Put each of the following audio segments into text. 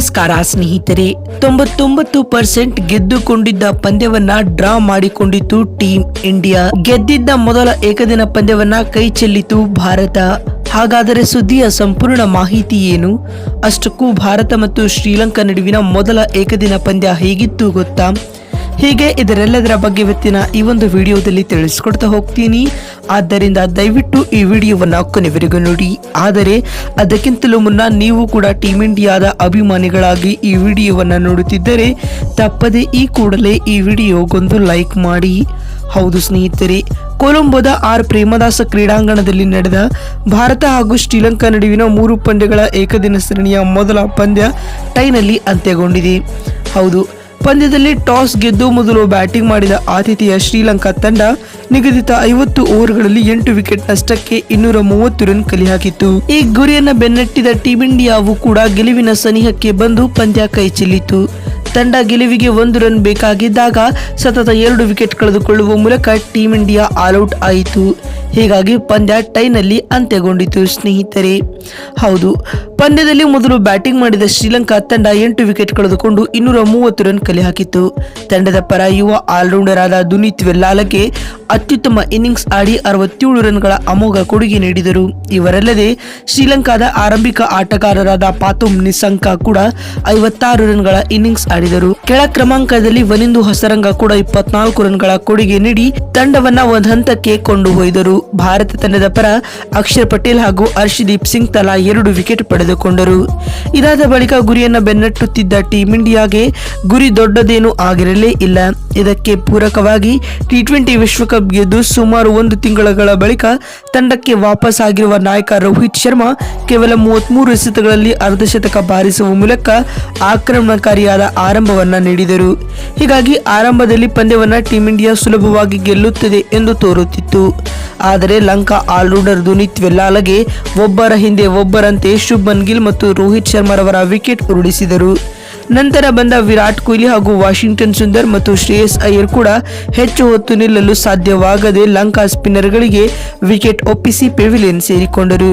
ನಮಸ್ಕಾರ ಸ್ನೇಹಿತರೆ. ತೊಂಬತ್ತೊಂಬತ್ತು ಪರ್ಸೆಂಟ್ ಗೆದ್ದುಕೊಂಡಿದ್ದ ಪಂದ್ಯವನ್ನ ಡ್ರಾ ಮಾಡಿಕೊಂಡಿತು ಟೀಮ್ ಇಂಡಿಯಾ. ಗೆದ್ದಿದ್ದ ಮೊದಲ ಏಕದಿನ ಪಂದ್ಯವನ್ನ ಕೈ ಚೆಲ್ಲಿತು ಭಾರತ. ಹಾಗಾದರೆ ಸುದ್ದಿಯ ಸಂಪೂರ್ಣ ಮಾಹಿತಿ ಏನು? ಅಷ್ಟಕ್ಕೂ ಭಾರತ ಮತ್ತು ಶ್ರೀಲಂಕಾ ನಡುವಿನ ಮೊದಲ ಏಕದಿನ ಪಂದ್ಯ ಹೇಗಿತ್ತು ಗೊತ್ತಾ? ಹೀಗೆ ಇದರೆಲ್ಲದರ ಬಗ್ಗೆ ಇವತ್ತಿನ ಈ ಒಂದು ವಿಡಿಯೋದಲ್ಲಿ ತಿಳಿಸ್ಕೊಡ್ತಾ ಹೋಗ್ತೀನಿ. ಆದ್ದರಿಂದ ದಯವಿಟ್ಟು ಈ ವಿಡಿಯೋವನ್ನು ಕೊನೆವರೆಗೂ ನೋಡಿ. ಆದರೆ, ಅದಕ್ಕಿಂತಲೂ ಮುನ್ನ ನೀವು ಕೂಡ ಟೀಮ್ ಇಂಡಿಯಾದ ಅಭಿಮಾನಿಗಳಾಗಿ ಈ ವಿಡಿಯೋವನ್ನು ನೋಡುತ್ತಿದ್ದರೆ, ತಪ್ಪದೆ ಈ ಕೂಡಲೇ ಈ ವಿಡಿಯೋಗೊಂದು ಲೈಕ್ ಮಾಡಿ. ಹೌದು ಸ್ನೇಹಿತರೆ, ಕೊಲಂಬೋದ ಆರ್ ಪ್ರೇಮದಾಸ ಕ್ರೀಡಾಂಗಣದಲ್ಲಿ ನಡೆದ ಭಾರತ ಹಾಗೂ ಶ್ರೀಲಂಕಾ ನಡುವಿನ ಮೂರು ಪಂದ್ಯಗಳ ಏಕದಿನ ಸರಣಿಯ ಮೊದಲ ಪಂದ್ಯ ಟೈನಲ್ಲಿ ಅಂತ್ಯಗೊಂಡಿದೆ. ಹೌದು ಪಂದ್ಯದಲ್ಲಿ ಟಾಸ್ ಗೆದ್ದು ಮೊದಲು ಬ್ಯಾಟಿಂಗ್ ಮಾಡಿದ ಆತಿಥೇಯ ಶ್ರೀಲಂಕಾ ತಂಡ ನಿಗದಿತ ಐವತ್ತು ಓವರ್ಗಳಲ್ಲಿ ಎಂಟು ವಿಕೆಟ್ ನಷ್ಟಕ್ಕೆ ಇನ್ನೂರ ಮೂವತ್ತು ರನ್ ಕಲಿ ಹಾಕಿತ್ತು ಈ ಗುರಿಯನ್ನ ಬೆನ್ನಟ್ಟಿದ ಟೀಂ ಇಂಡಿಯಾವು ಕೂಡ ಗೆಲುವಿನ ಸನಿಹಕ್ಕೆ ಬಂದು ಪಂದ್ಯ ಕೈ ಚೆಲ್ಲಿತು ತಂಡ ಗೆಲುವಿಗೆ ಒಂದು ರನ್ ಬೇಕಾಗಿದ್ದಾಗ ಸತತ ಎರಡು ವಿಕೆಟ್ ಕಳೆದುಕೊಳ್ಳುವ ಮೂಲಕ ಟೀಂ ಇಂಡಿಯಾ ಆಲ್ಔಟ್ ಆಯಿತು. ಹೀಗಾಗಿ ಪಂದ್ಯ ಟೈನಲ್ಲಿ ಅಂತ್ಯಗೊಂಡಿತು ಸ್ನೇಹಿತರೆ. ಹೌದು ಪಂದ್ಯದಲ್ಲಿ ಮೊದಲು ಬ್ಯಾಟಿಂಗ್ ಮಾಡಿದ ಶ್ರೀಲಂಕಾ ತಂಡ ಎಂಟು ವಿಕೆಟ್ ಕಳೆದುಕೊಂಡು ಇನ್ನೂರ ಮೂವತ್ತು ರನ್ ಕಲೆ ಹಾಕಿತ್ತು ತಂಡದ ಪರ ಯುವ ಆಲ್ರೌಂಡರ್ ಆದ ದುನೀತ್ ವೆಲ್ಲಾಲಗೆ ಅತ್ಯುತ್ತಮ ಇನ್ನಿಂಗ್ಸ್ ಆಡಿ ಅರವತ್ತೇಳು ರನ್ಗಳ ಅಮೋಘ ಕೊಡುಗೆ ನೀಡಿದರು. ಇವರಲ್ಲದೆ ಶ್ರೀಲಂಕಾದ ಆರಂಭಿಕ ಆಟಗಾರರಾದ ಪಾತುಮ್ ನಿಸಂಕ ಕೂಡ ಐವತ್ತಾರು ರನ್ಗಳ ಇನ್ನಿಂಗ್ಸ್ ಆಡಿದರು. ಕೆಳ ಕ್ರಮಾಂಕದಲ್ಲಿ ವನಿಂದು ಹಸರಂಗ ಕೂಡ ಇಪ್ಪತ್ನಾಲ್ಕು ರನ್ಗಳ ಕೊಡುಗೆ ನೀಡಿ ತಂಡವನ್ನ ಒಂದು ಹಂತಕ್ಕೆ ಕೊಂಡು ಹೋಯ್ದರು ಭಾರತ ತಂಡದ ಪರ ಅಕ್ಷರ್ ಪಟೇಲ್ ಹಾಗೂ ಹರ್ಷದೀಪ್ ಸಿಂಗ್ ತಲಾ ಎರಡು ವಿಕೆಟ್ ಪಡೆದುಕೊಂಡರು ಇದಾದ ಬಳಿಕ ಗುರಿಯನ್ನ ಬೆನ್ನಟ್ಟುತ್ತಿದ್ದ ಟೀಂ ಇಂಡಿಯಾಗೆ ಗುರಿ ದೊಡ್ಡದೇನೂ ಆಗಿರಲೇ ಇಲ್ಲ. ಇದಕ್ಕೆ ಪೂರಕವಾಗಿ ಟಿ ಟ್ವೆಂಟಿ ವಿಶ್ವಕಪ್ ಗೆದ್ದು ಸುಮಾರು ಒಂದು ತಿಂಗಳ ಬಳಿಕ ತಂಡಕ್ಕೆ ವಾಪಸ್ ಆಗಿರುವ ನಾಯಕ ರೋಹಿತ್ ಶರ್ಮಾ ಕೇವಲ ಮೂವತ್ಮೂರು ಎಸೆತಗಳಲ್ಲಿ ಅರ್ಧಶತಕ ಬಾರಿಸುವ ಮೂಲಕ ಆಕ್ರಮಣಕಾರಿಯಾದ ಆರಂಭವನ್ನ ನೀಡಿದರು. ಹೀಗಾಗಿ ಆರಂಭದಲ್ಲಿ ಪಂದ್ಯವನ್ನ ಟೀಂ ಇಂಡಿಯಾ ಸುಲಭವಾಗಿ ಗೆಲ್ಲುತ್ತದೆ ಎಂದು ತೋರುತ್ತಿತ್ತು. ಆದರೆ ಲಂಕಾ ಆಲ್ರೌಂಡರ್ ದುನಿತ್ ವೆಲ್ಲಾಲಗೆ ಒಬ್ಬರ ಹಿಂದೆ ಒಬ್ಬರಂತೆ ಶುಭ್ಮನ್ ಗಿಲ್ ಮತ್ತು ರೋಹಿತ್ ಶರ್ಮಾರವರ ವಿಕೆಟ್ ಉರುಳಿಸಿದರು. ನಂತರ ಬಂದ ವಿರಾಟ್ ಕೊಹ್ಲಿ ಹಾಗೂ ವಾಷಿಂಗ್ಟನ್ ಸುಂದರ್ ಮತ್ತು ಶ್ರೇಯಸ್ ಅಯ್ಯರ್ ಕೂಡ ಹೆಚ್ಚು ಹೊತ್ತು ನಿಲ್ಲಲು ಸಾಧ್ಯವಾಗದೆ ಲಂಕಾ ಸ್ಪಿನ್ನರ್ಗಳಿಗೆ ವಿಕೆಟ್ ಒಪ್ಪಿಸಿ ಪೆವಿಲಿಯನ್ ಸೇರಿಕೊಂಡರು.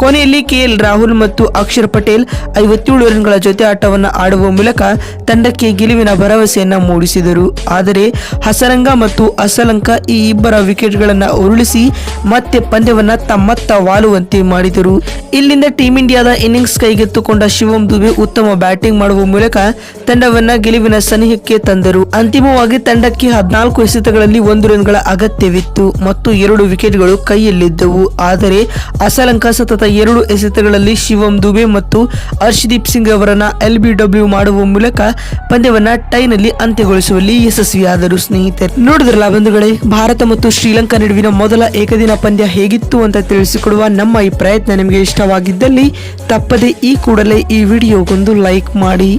ಕೊನೆಯಲ್ಲಿ ಕೆಎಲ್ ರಾಹುಲ್ ಮತ್ತು ಅಕ್ಷರ್ ಪಟೇಲ್ ಐವತ್ತೇಳು ರನ್ಗಳ ಜೊತೆ ಆಟವನ್ನು ಆಡುವ ಮೂಲಕ ತಂಡಕ್ಕೆ ಗೆಲುವಿನ ಭರವಸೆಯನ್ನು ಮೂಡಿಸಿದರು. ಆದರೆ ಹಸರಂಗ ಮತ್ತು ಅಸಲಂಕ ಈ ಇಬ್ಬರ ವಿಕೆಟ್ಗಳನ್ನು ಉರುಳಿಸಿ ಮತ್ತೆ ಪಂದ್ಯವನ್ನ ತಮ್ಮತ್ತ ವಾಲುವಂತೆ ಮಾಡಿದರು. ಇಲ್ಲಿಂದ ಟೀಂ ಇಂಡಿಯಾದ ಇನ್ನಿಂಗ್ಸ್ ಕೈಗೆತ್ತುಕೊಂಡ ಶಿವಂ ದುಬೆ ಉತ್ತಮ ಬ್ಯಾಟಿಂಗ್ ಮಾಡುವ ಮೂಲಕ ತಂಡವನ್ನ ಗೆಲುವಿನ ಸನಿಹಕ್ಕೆ ತಂದರು. ಅಂತಿಮವಾಗಿ ತಂಡಕ್ಕೆ ಹದಿನಾಲ್ಕು ಎಸೆತಗಳಲ್ಲಿ ಒಂದು ರನ್ಗಳ ಅಗತ್ಯವಿತ್ತು. ಮತ್ತು ಎರಡು ವಿಕೆಟ್ಗಳು ಕೈಯಲ್ಲಿದ್ದವು. ಆದರೆ ಅಸಲಂಕ ಸತತ ಎರಡು ಎಸೆತಗಳಲ್ಲಿ ಶಿವಂ ದುಬೆ ಮತ್ತು ಹರ್ಷದೀಪ್ ಸಿಂಗ್ ಅವರನ್ನ ಎಲ್ ಬಿ ಮಾಡುವ ಮೂಲಕ ಪಂದ್ಯವನ್ನ ಟೈನಲ್ಲಿ ಅಂತ್ಯಗೊಳಿಸುವಲ್ಲಿ ಯಶಸ್ವಿಯಾದರು. ಸ್ನೇಹಿತರು, ನೋಡಿದ್ರಲ್ಲ ಬಂಧುಗಳೇ, ಭಾರತ ಮತ್ತು ಶ್ರೀಲಂಕಾ ನಡುವಿನ ಮೊದಲ ಏಕದಿನ ಪಂದ್ಯ ಹೇಗಿತ್ತು ಅಂತ ತಿಳಿಸಿಕೊಡುವ ನಮ್ಮ ಈ ಪ್ರಯತ್ನ ನಿಮಗೆ ಇಷ್ಟವಾಗಿದ್ದಲ್ಲಿ ತಪ್ಪದೆ ಈ ಕೂಡಲೇ ಈ ವಿಡಿಯೋಗೊಂದು ಲೈಕ್ ಮಾಡಿ.